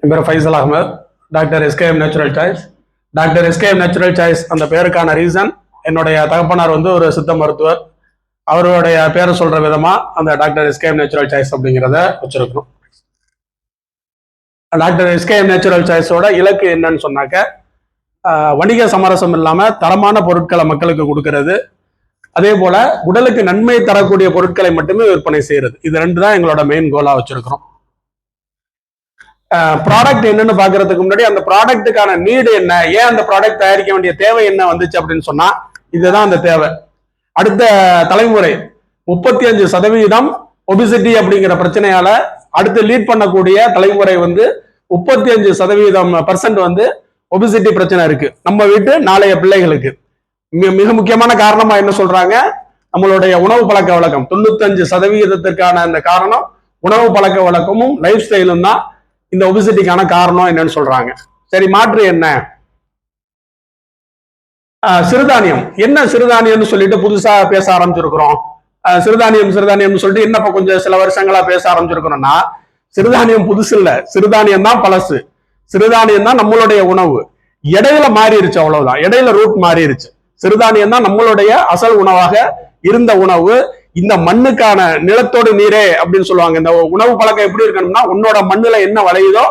என் பேர் Faisal Ahmed doctor SKM natural choice. Doctor SKM natural choice அந்த பேருக்கான reason என்னுடைய தகப்பனார் வந்து ஒரு சித்த மருத்துவர். அவருடைய பேரை சொல்ற விதமா அந்த டாக்டர் எஸ்கேஎம் நேச்சுரல் சாய்ஸ் அப்படிங்கிறத வச்சிருக்கோம் டாக்டர் எஸ்கேஎம் நேச்சுரல் சாய்ஸோட இலக்கு என்னன்னு சொன்னாக்க வணிக சமரசம் இல்லாம தரமான பொருட்களை மக்களுக்கு கொடுக்கறது. அதே போல உடலுக்கு நன்மை தரக்கூடிய பொருட்களை மட்டுமே விற்பனை செய்யறது. இது ரெண்டு தான் எங்களோட மெயின் கோலா வச்சிருக்கிறோம். ப்ராடக்ட் என்னன்னு பாக்குறதுக்கு முன்னாடி அந்த ப்ராடக்ட்டுக்கான நீடு என்ன? ஏன் அந்த ப்ராடக்ட் தயாரிக்க வேண்டிய தேவை என்ன வந்துச்சு அப்படின்னு சொன்னா இதுதான் அந்த தேவை. அடுத்த தலைமுறை முப்பத்தி அஞ்சு சதவீதம் ஒபிசிட்டி அப்படிங்கிற பிரச்சனையால அடுத்து லீட் பண்ணக்கூடிய தலைமுறை வந்து முப்பத்தி அஞ்சு சதவீதம் பர்சன்ட் வந்து ஒபிசிட்டி பிரச்சனை இருக்கு. நம்ம வீட்டு நாளைய பிள்ளைகளுக்கு. மிக முக்கியமான காரணமா என்ன சொல்றாங்க? நம்மளுடைய உணவு பழக்க வழக்கம். தொண்ணூத்தஞ்சு சதவீதத்திற்கான அந்த காரணம் உணவு பழக்க வழக்கமும் லைஃப் ஸ்டைலும் தான். இந்த ஒபிசிட்டிக்கான காரணம் என்னன்னு சொல்றாங்க. சரி மாற்று என்ன? ஆஹ் சிறுதானியம். என்ன சிறுதானியம்னு சொல்லிட்டு புதுசா பேச ஆரம்பிச்சிருக்கிறோம். ஆஹ் சிறுதானியம் சிறுதானியம்னு சொல்லிட்டு என்ன இப்போ கொஞ்சம் சில வருஷங்களா பேச ஆரம்பிச்சிருக்கிறோம்னா சிறுதானியம் புதுசு இல்ல. சிறுதானியம் தான் பழசு. சிறுதானியம் தான் நம்மளுடைய உணவு. இடையில மாறிடுச்சு அவ்வளவுதான். இடையில ரூட் மாறிடுச்சு சிறுதானியம் தான் நம்மளுடைய அசல் உணவாக இருந்த உணவு. இந்த மண்ணுக்கான நிலத்தோடு நீரே அப்படின்னு சொல்லுவாங்க. இந்த உணவு பழக்கம் எப்படி இருக்கணும்னா உன்னோட மண்ணுல என்ன விளையுதோ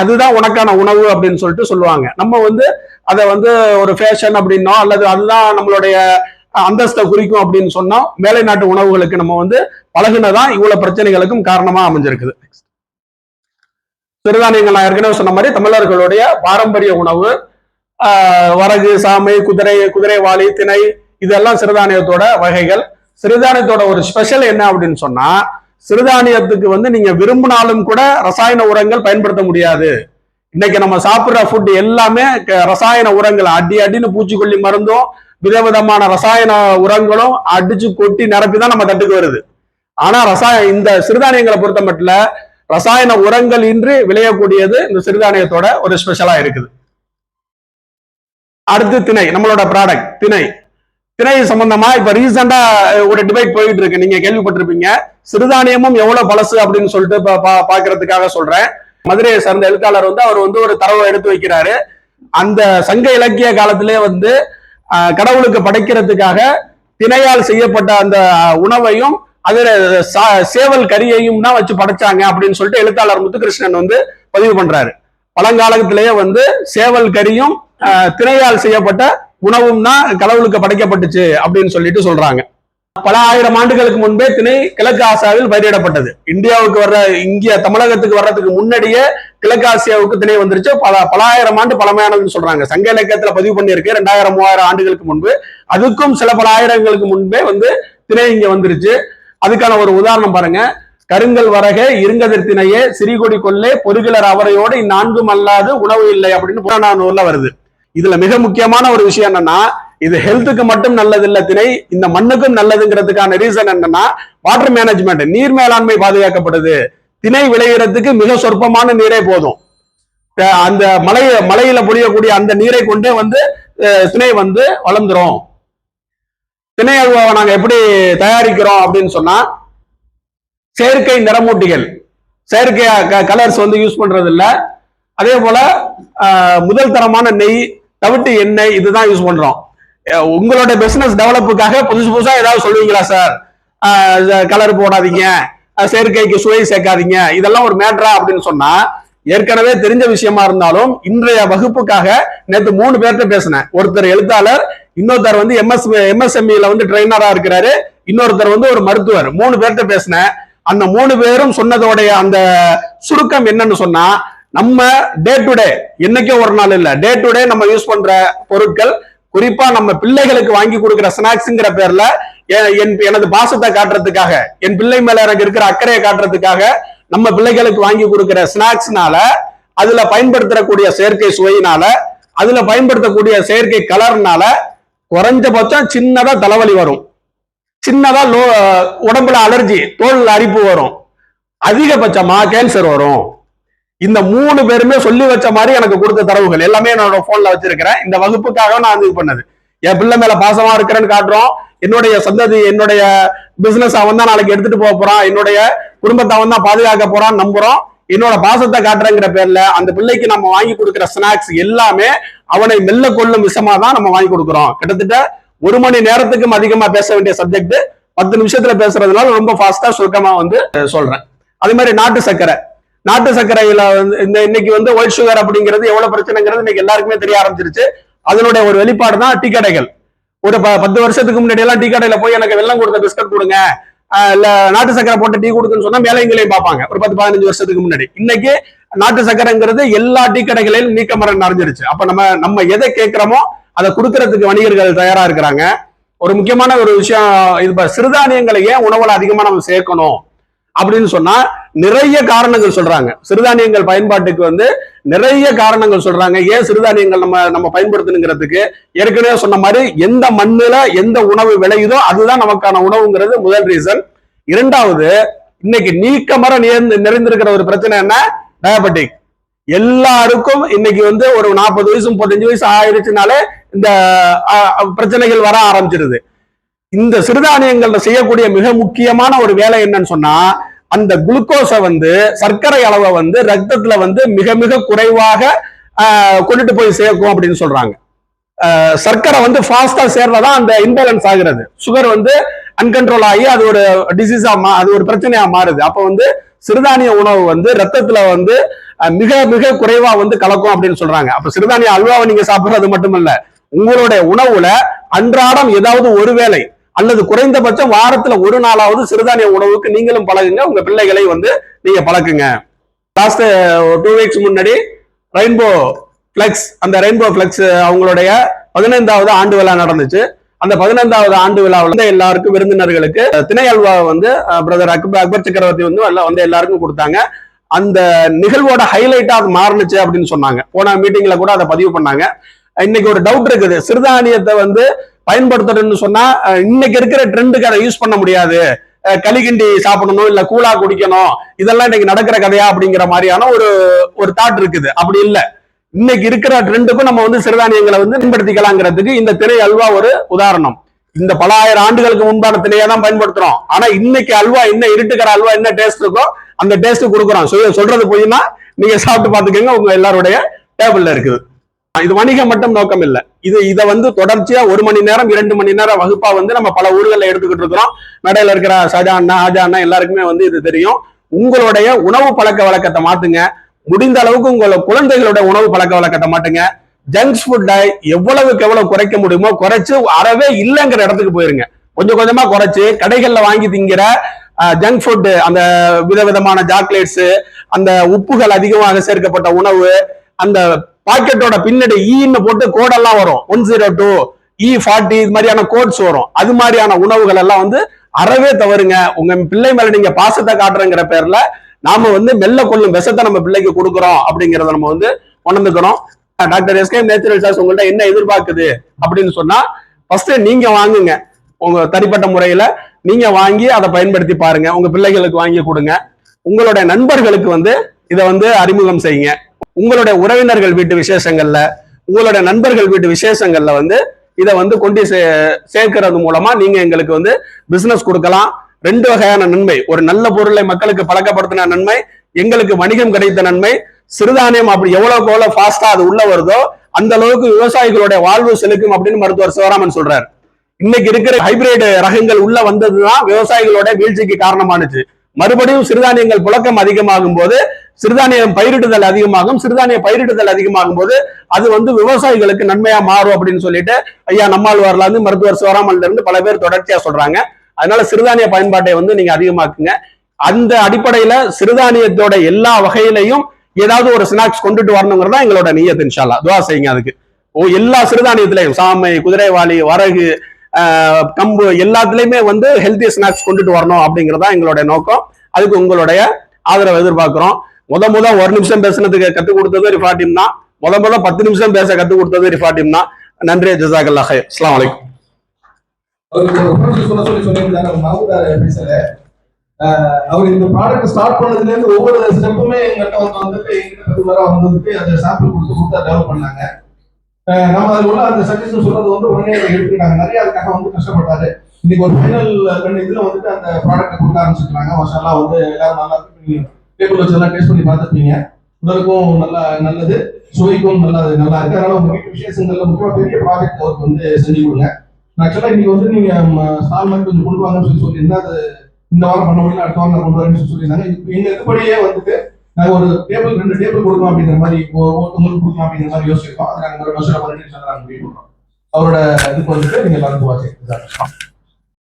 அதுதான் உனக்கான உணவு அப்படின்னு சொல்லிட்டு சொல்லுவாங்க. நம்ம வந்து அதை வந்து ஒரு ஃபேஷன் அப்படின்னோ அல்லது அதுதான் நம்மளுடைய அந்தஸ்தை குறிக்கும் அப்படின்னு சொன்னோம் மேலை நாட்டு உணவுகளுக்கு நம்ம வந்து பழகுனதான் இவ்வளவு பிரச்சனைகளுக்கும் காரணமா அமைஞ்சிருக்குது. சிறுதானியங்கள் நான் ஏற்கனவே சொன்ன மாதிரி தமிழர்களுடைய பாரம்பரிய உணவு வரகு சாமை குதிரை குதிரைவாளி திணை இதெல்லாம் சிறுதானியத்தோட வகைகள். சிறுதானியத்தோட ஒரு ஸ்பெஷல் என்ன அப்படின்னு சொன்னா சிறுதானியத்துக்கு வந்து நீங்க விரும்பினாலும் கூட ரசாயன உரங்கள் பயன்படுத்த முடியாது. இன்னைக்கு நம்ம சாப்பிடுற ஃபுட் எல்லாமே க- ரசாயன உரங்கள் அடி அடின்னு பூச்சிக்கொல்லி மருந்தும் விதவிதமான ரசாயன உரங்களும் அடிச்சு கொட்டி நிரப்பி தான் நம்ம தட்டுக்கு வருது. ஆனா ரசாய இந்த சிறுதானியங்களை பொறுத்த மட்டும் ரசாயன உரங்கள் இன்றி விளையக்கூடியது இந்த சிறுதானியத்தோட ஒரு ஸ்பெஷலா இருக்குது. அடுத்து திணை நம்மளோட ப்ராடக்ட் திணை. திணை சம்பந்தமா இப்ப ரீசெண்டா ஒரு டிபேட் போயிட்டு இருக்கு. நீங்க கேள்விப்பட்டிருப்பீங்க. சிறுதானியமும் எவ்வளவு பழசு அப்படின்னு சொல்லிட்டு பா- பாக்குறதுக்காக சொல்றேன். மதுரையை சார்ந்த எழுத்தாளர் வந்து அவர் வந்து ஒரு தரவை எடுத்து வைக்கிறாரு. அந்த சங்க இலக்கிய காலத்திலே வந்து கடவுளுக்கு படைக்கிறதுக்காக திணையால் செய்யப்பட்ட அந்த உணவையும் அதுல சேவல் கரியையும் தான் வச்சு படைச்சாங்க அப்படின்னு சொல்லிட்டு எழுத்தாளர் முத்துகிருஷ்ணன் வந்து பதிவு பண்றாரு. பழங்காலத்திலேயே வந்து சேவல் கரியும் திணையால் செய்யப்பட்ட உணவும் தான் கடவுளுக்கு படைக்கப்பட்டுச்சு அப்படின்னு சொல்லிட்டு சொல்றாங்க. பல ஆயிரம் ஆண்டுகளுக்கு முன்பே திணை கிழக்கு ஆசியாவில் பயிரிடப்பட்டது. இந்தியாவுக்கு வர்ற இந்திய தமிழகத்துக்கு வர்றதுக்கு முன்னாடியே கிழக்கு ஆசியாவுக்கு திணை வந்துருச்சு. பல பல ஆயிரம் ஆண்டு பழமையானதுன்னு சொல்றாங்க. சங்க இலக்கியத்துல பதிவு பண்ணியிருக்கு. ரெண்டாயிரம் மூவாயிரம் ஆண்டுகளுக்கு முன்பு. அதுக்கும் சில பல ஆயிரங்களுக்கு முன்பே வந்து திணை இங்க வந்துருச்சு. அதுக்கான ஒரு உதாரணம் பாருங்க. கருங்கல் வரகே இருங்கதிர் திணையே சிறிகொடி கொள்ளே பொறுகிலர் அவரையோடு இந்நான்கும் அல்லாது உணவு இல்லை அப்படின்னு புறநானூர்ல வருது. இதுல மிக முக்கியமான ஒரு விஷயம் என்னன்னா இது ஹெல்த்துக்கு மட்டும் நல்லது இல்ல திணை இந்த மண்ணுக்கும் நல்லதுங்கிறதுக்கான ரீசன் என்னன்னா வாட்டர் மேனேஜ்மெண்ட் நீர் மேலாண்மை பாதுகாக்கப்படுது. திணை விளையிறதுக்கு மிக சொற்பமான நீரே போதும். அந்த மலை மலையில பொழியக்கூடிய அந்த நீரை கொண்டே வந்து திணை வந்து வளர்ந்துரும். திணை அல்வாவை நாங்க எப்படி தயாரிக்கிறோம் அப்படின்னு சொன்னா செயற்கை நிறமூட்டிகள் செயற்கை கலர்ஸ் வந்து யூஸ் பண்றது இல்ல அதே போல முதல் தரமான நெய் தவிட்டு எண்ணெய் இதுதான் யூஸ் பண்றோம். உங்களோட பிசினஸ் டெவலப்புக்காக புதுசு புதுசா ஏதாவது சொல்லுவீங்களா சார் கலர் போடாதீங்க. செயற்கைக்கு சுவை சேர்க்காதீங்க. இதெல்லாம் ஒரு மேட்ரா அப்படின்னு சொன்னா ஏற்கனவே தெரிஞ்ச விஷயமா இருந்தாலும் இன்றைய வகுப்புக்காக நேற்று மூணு பேர்கிட்ட பேசினேன். ஒருத்தர் எழுத்தாளர் இன்னொருத்தர் வந்து எம்எஸ் எம்எஸ்எம்இல வந்து ட்ரைனரா இருக்கிறாரு. இன்னொருத்தர் வந்து ஒரு மருத்துவர். மூணு பேர்கிட்ட பேசினேன். அந்த மூணு பேரும் சொன்னதோடைய அந்த சுருக்கம் என்னன்னு சொன்னா நம்ம டே டு டே என்னைக்கும் ஒரு நாள் இல்ல. டே டு டே நம்ம யூஸ் பண்ற பொருட்கள் குறிப்பா நம்ம பிள்ளைகளுக்கு வாங்கி கொடுக்கிற ஸ்நாக்ஸ்ங்கிற பேர்ல எ- என் எனது பாசத்தை காட்டுறதுக்காக என் பிள்ளை மேல எனக்கு இருக்கிற அக்கறையை காட்டுறதுக்காக நம்ம பிள்ளைகளுக்கு வாங்கி கொடுக்கிற ஸ்நாக்ஸ்னால அதுல பயன்படுத்தக்கூடிய செயற்கை சுவையினால அதுல பயன்படுத்தக்கூடிய செயற்கை கலர்னால குறைஞ்சபட்சம் சின்னதா தலைவலி வரும். சின்னதா லோ உடம்புல அலர்ஜி தோல் அரிப்பு வரும். அதிகபட்சமா கேன்சர் வரும். இந்த மூணு பேருமே சொல்லி வச்ச மாதிரி எனக்கு கொடுத்த தரவுகள் எல்லாமே என்னோட போன்ல வச்சிருக்கிறேன். இந்த வகுப்புக்காக நான் இது பண்ணது. என் பிள்ளை மேல பாசமா இருக்கிறேன்னு காட்டுறோம். என்னுடைய சந்ததி என்னுடைய பிசினஸ் அவன் தான் நாளைக்கு எடுத்துட்டு போக போறான். என்னுடைய குடும்பத்தை அவன் தான் பாதுகாக்க போறான்னு நம்புறோம். என்னோட பாசத்தை காட்டுறேங்கிற பேர்ல அந்த பிள்ளைக்கு நம்ம வாங்கி கொடுக்குற ஸ்நாக்ஸ் எல்லாமே அவனை மெல்ல கொள்ளும் விஷமா தான் நம்ம வாங்கி கொடுக்குறோம். கிட்டத்தட்ட ஒரு மணி நேரத்துக்கும் அதிகமா பேச வேண்டிய சப்ஜெக்ட் பத்து நிமிஷத்துல பேசுறதுனால ரொம்ப ஃபாஸ்டா சுருக்கமா வந்து சொல்றேன். அதே மாதிரி நாட்டு சர்க்கரை. நாட்டு சர்க்கரையில வந்து இந்த இன்னைக்கு வந்து ஒயிட் சுகர் அப்படிங்கிறது எவ்வளவு பிரச்சனைங்கிறது இன்னைக்கு எல்லாருக்குமே தெரிய ஆரம்பிச்சிருச்சு. அதனுடைய ஒரு வெளிப்பாடு தான் டீ கடைகள். ஒரு ப- பத்து வருஷத்துக்கு முன்னாடி எல்லாம் டீ கடையில போய் எனக்கு வெள்ளம் கொடுத்த பிஸ்கட் கொடுங்க. இல்ல நாட்டு சக்கரை போட்டு டீ கொடுக்குன்னு சொன்னா மேலைங்களையும் பார்ப்பாங்க. ஒரு பத்து பதினஞ்சு வருஷத்துக்கு முன்னாடி. இன்னைக்கு நாட்டு சக்கரைங்கிறது எல்லா டீ கடைகளிலும் நீக்கமரம் நிறைஞ்சிருச்சு. அப்ப நம்ம நம்ம எதை கேட்கிறோமோ அதை கொடுக்கறதுக்கு வணிகர்கள் தயாரா இருக்கிறாங்க. ஒரு முக்கியமான ஒரு விஷயம் இது இப்ப சிறுதானியங்களை ஏன் உணவுல அதிகமா நம்ம சேர்க்கணும்? அப்படின்னு சொன்னா நிறைய காரணங்கள் சொல்றாங்க. சிறுதானியங்கள் பயன்பாட்டுக்கு வந்து நிறைய காரணங்கள் சொல்றாங்க. ஏன் சிறுதானியங்கள் நம்ம நம்ம பயன்படுத்தணுங்கிறதுக்கு? ஏற்கனவே சொன்ன மாதிரி எந்த மண்ணுல எந்த உணவு விளையுதோ அதுதான் நமக்கான உணவுங்கிறது முதல் ரீசன் இரண்டாவது இன்னைக்கு நீக்கமர நிறைந்து நிறைந்திருக்கிற ஒரு பிரச்சனை என்ன? டயபெட்டிக் எல்லாருக்கும் இன்னைக்கு வந்து ஒரு நாற்பது வயசு முப்பத்தஞ்சு வயசு ஆயிடுச்சுனாலே இந்த பிரச்சனைகள் வர ஆரம்பிச்சிருது. இந்த சிறுதானியங்கள்ல செய்யக்கூடிய மிக முக்கியமான ஒரு வேலை என்னன்னு சொன்னா அந்த குளுக்கோஸை வந்து சர்க்கரை அளவை வந்து ரத்தத்துல வந்து மிக மிக குறைவாக கொண்டுட்டு போய் சேர்க்கும் அப்படின்னு சொல்றாங்க. சர்க்கரை வந்து ஃபாஸ்டா சேர்றதான் அந்த இம்பேலன்ஸ் ஆகுறது. சுகர் வந்து அன்கண்ட்ரோல் ஆகி அது ஒரு டிசீஸா மா அது ஒரு பிரச்சனையா மாறுது. அப்ப வந்து சிறுதானிய உணவு வந்து ரத்தத்துல வந்து மிக மிக குறைவா வந்து கலக்கும் அப்படின்னு சொல்றாங்க. அப்ப சிறுதானிய அல்வாவை நீங்க சாப்பிடுறது மட்டுமல்ல உங்களுடைய உணவுல அன்றாடம் ஏதாவது ஒரு வேளை அல்லது குறைந்தபட்சம் வாரத்துல ஒரு நாளாவது சிறுதானிய உணவுக்கு நீங்களும் பழகுங்க. உங்க பிள்ளைகளை வந்து நீங்க பழக்குங்க. லாஸ்ட் டூ வீக்ஸ் முன்னாடி ரெயின்போ ஃபிளெக்ஸ் அந்த ரெயின்போ ஃபிளெக்ஸ் அவங்களுடைய பதினைந்தாவது ஆண்டு விழா நடந்துச்சு. அந்த பதினைந்தாவது ஆண்டு விழாவில் வந்து எல்லாருக்கும் விருந்தினர்களுக்கு திணை அல்வா வந்து பிரதர் அக்பர் அக்பர் சக்கரவர்த்தி வந்து எல்லாம் வந்து எல்லாருக்கும் கொடுத்தாங்க. அந்த நிகழ்வோட ஹைலைட்டா அது மாறுனுச்சு அப்படின்னு சொன்னாங்க. போன மீட்டிங்ல கூட அதை பதிவு பண்ணாங்க. இன்னைக்கு ஒரு டவுட் இருக்குது. சிறுதானியத்தை வந்து பயன்படுத்தணும்னு சொன்னா இன்னைக்கு இருக்கிற ட்ரெண்டுக்கு அதை யூஸ் பண்ண முடியாது. களிகிண்டி களி கிண்டி சாப்பிடணும் இல்ல கூழா குடிக்கணும் இதெல்லாம் இன்னைக்கு நடக்கிற கதையா அப்படிங்கிற மாதிரியான ஒரு ஒரு தாட் இருக்குது. அப்படி இல்ல. இன்னைக்கு இருக்கிற ட்ரெண்டுக்கும் நம்ம வந்து சிறுதானியங்களை வந்து பயன்படுத்திக்கலாங்கிறதுக்கு இந்த திரை அல்வா ஒரு உதாரணம். இந்த பல ஆயிரம் ஆண்டுகளுக்கு முன்பான திரையை தான் பயன்படுத்துறோம். ஆனா இன்னைக்கு அல்வா என்ன இருட்டுக்கிற அல்வா என்ன டேஸ்ட் இருக்கோ அந்த டேஸ்ட் கொடுக்குறோம். சொல்றது போயின்னா நீங்க சாப்பிட்டு பாத்துக்கோங்க உங்க எல்லாருடைய டேபிள்ல இருக்குது. இது வணிகம் மட்டும் நோக்கம் இல்ல. இது இதை வந்து தொடர்ச்சியா ஒரு மணி நேரம் இரண்டு மணி நேரம் வகுப்பா வந்து நம்ம பல ஊர்களில் எடுத்துக்கிட்டு இருக்கிறோம். மேடையில் இருக்கிற ஷாஜா அண்ணா ஆஜா அண்ணா எல்லாருக்குமே வந்து இது தெரியும். உங்களுடைய உணவு பழக்க வழக்கத்தை மாத்துங்க. முடிந்த அளவுக்கு உங்களோட குழந்தைகளோட உணவு பழக்க வழக்கத்தை மாட்டுங்க ஜங்க்ஸ் ஃபுட்டை எவ்வளவுக்கு எவ்வளவு குறைக்க முடியுமோ குறைச்சு அறவே இல்லைங்கிற இடத்துக்கு போயிருங்க. கொஞ்சம் கொஞ்சமா குறைச்சு கடைகள்ல வாங்கி திங்கிற ஜங்க் ஃபுட்டு அந்த விதவிதமான சாக்லேட்ஸ் அந்த உப்புகள் அதிகமாக சேர்க்கப்பட்ட உணவு அந்த பாக்கெட்டோட பின்னாடி e ஈன்னு போட்டு கோடெல்லாம் வரும். One zero two E forty இது மாதிரியான கோட்ஸ் வரும். அது மாதிரியான உணவுகள் எல்லாம் வந்து அறவே தவறுங்க. உங்க பிள்ளை மேல நீங்க பாசத்தை காட்டுறங்கிற பேர்ல நாம வந்து மெல்ல கொள்ளும் விஷத்தை நம்ம பிள்ளைக்கு கொடுக்குறோம் அப்படிங்கறத நம்ம வந்து உணர்ந்துக்கிறோம் டாக்டர் எஸ்கே நேச்சுரல் சார் உங்கள்ட்ட என்ன எதிர்பார்க்குது அப்படின்னு சொன்னா ஃபர்ஸ்ட் நீங்க வாங்குங்க. உங்க தனிப்பட்ட முறையில நீங்க வாங்கி அதை பயன்படுத்தி பாருங்க. உங்க பிள்ளைகளுக்கு வாங்கி கொடுங்க. உங்களுடைய நண்பர்களுக்கு வந்து இதை வந்து அறிமுகம் செய்யுங்க. உங்களுடைய உறவினர்கள் வீட்டு விசேஷங்கள்ல உங்களுடைய நண்பர்கள் வீட்டு விசேஷங்கள்ல வந்து இதை வந்து கொண்டு சே- சேர்க்கிறது மூலமா நீங்க எங்களுக்கு வந்து பிசினஸ் கொடுக்கலாம். ரெண்டு வகையான நன்மை. ஒரு நல்ல பொருளை மக்களுக்கு பழக்கப்படுத்தின நன்மை எங்களுக்கு வணிகம் கிடைத்த நன்மை. சிறுதானியம் அப்படி எவ்வளவுக்கு எவ்வளவு ஃபாஸ்டா அது உள்ள வருதோ அந்த அளவுக்கு விவசாயிகளுடைய வாழ்வு செலுக்கும் அப்படின்னு மருத்துவர் சிவராமன் சொல்றாரு. இன்னைக்கு இருக்கிற ஹைபிரிட் ரகங்கள் உள்ள வந்ததுதான் விவசாயிகளோட வீழ்ச்சிக்கு காரணமானுச்சு. மறுபடியும் சிறுதானியங்கள் புழக்கம் அதிகமாகும் போது சிறுதானியம் பயிரிடுதல் அதிகமாகும் சிறுதானிய பயிரிடுதல் அதிகமாகும் போது அது வந்து விவசாயிகளுக்கு நன்மையா மாறும் அப்படின்னு சொல்லிட்டு ஐயா நம்மாழ்வார்ல இருந்து மருத்துவர் சிவராமன்ல இருந்து பல பேர் தொடர்ச்சியா சொல்றாங்க. அதனால சிறுதானிய பயன்பாட்டை வந்து நீங்க அதிகமாக்குங்க. அந்த அடிப்படையில சிறுதானியத்தோட எல்லா வகையிலையும் ஏதாவது ஒரு ஸ்நாக்ஸ் கொண்டுட்டு வரணுங்கிறது எங்களோட நியத் இன்ஷால்லா துவா செய்யுங்க அதுக்கு. ஓ எல்லா சிறுதானியத்திலையும் சாமை குதிரைவாளி வரகு கம்பு எல்லாத்துலயுமே வந்து ஹெல்த்தி ஸ்நாக்ஸ் கொண்டுட்டு வரணும் அப்படிங்கறதா எங்களுடைய நோக்கம். அதுக்கு உங்களுடைய ஆதரவு எதிர்பார்க்கிறோம். முத முத ஒரு நிமிஷம் பேசுனதுக்கு கத்துக் கொடுத்தது ரிஃபாட்டிம் தான். முத முத பத்து நிமிஷம் பேச கத்துக் கொடுத்தது ரிஃபாட்டிம் தான். நன்றி ஜசாக் ஹை அஸ்லாம் வலைக்கும் அவர் இந்த ப்ராடக்ட் ஸ்டார்ட் பண்ணதுல இருந்து ஒவ்வொரு ஸ்டெப்புமே எங்கிட்ட வந்து வந்துட்டு எங்கிட்ட ரெகுலரா வந்துட்டு அந்த சாம்பிள் கொடுத்து கொடுத்தா டெவலப் பண்ணாங்க. நம்ம அதில் உள்ள அந்த சஜஷன் சொல்றது வந்து உடனே அதை எடுத்துக்கிட்டாங்க நிறைய அதுக்காக வந்து கஷ்டப்பட்டாரு. இன்னைக்கு ஒரு ஃபைனல் ரெண்டு இதுல வந்துட்டு அந்த ப்ராடக்ட் கொடுக்க ஆரம்பிச்சிருக்காங்க. மசாலா வந்து எல்லாரும் நல்லா இருக்கு டேபிள் வச்சதெல்லாம் டேஸ்ட் பண்ணி பார்த்துருப்பீங்க. உடலுக்கும் நல்லா நல்லது. சுவைக்கும் நல்லா நல்லா இருக்கு. அதனால உங்க வீட்டு விசேஷங்கள்ல முக்கியமா பெரிய ப்ராஜெக்ட் அவருக்கு வந்து செஞ்சு கொடுங்க. ஆக்சுவலா இன்னைக்கு வந்து நீங்க ஸ்டால் மாதிரி கொஞ்சம் கொண்டு வாங்கன்னு சொல்லி சொல்லியிருந்தா அது இந்த வாரம் பண்ண முடியல அடுத்த வாரம் கொண்டு வரேன்னு சொல்லி சொல்லியிருந்தாங்க. எங்க இதுபடியே வந்துட்டு நாங்க ஒரு டேபிள் ரெண்டு டேபிள் கொடுக்கலாம் அப்படிங்கிற மாதிரி ஒ- கொடுக்கலாம் அப்படிங்கிற மாதிரி யோசிச்சிருக்கோம். அதை நாங்க ஒரு வருஷம் பண்ணிட்டு நாங்க முடிவு பண்றோம். அவரோட இதுக்கு வந்துட்டு நீங்க எல்லாரும் வாட்சி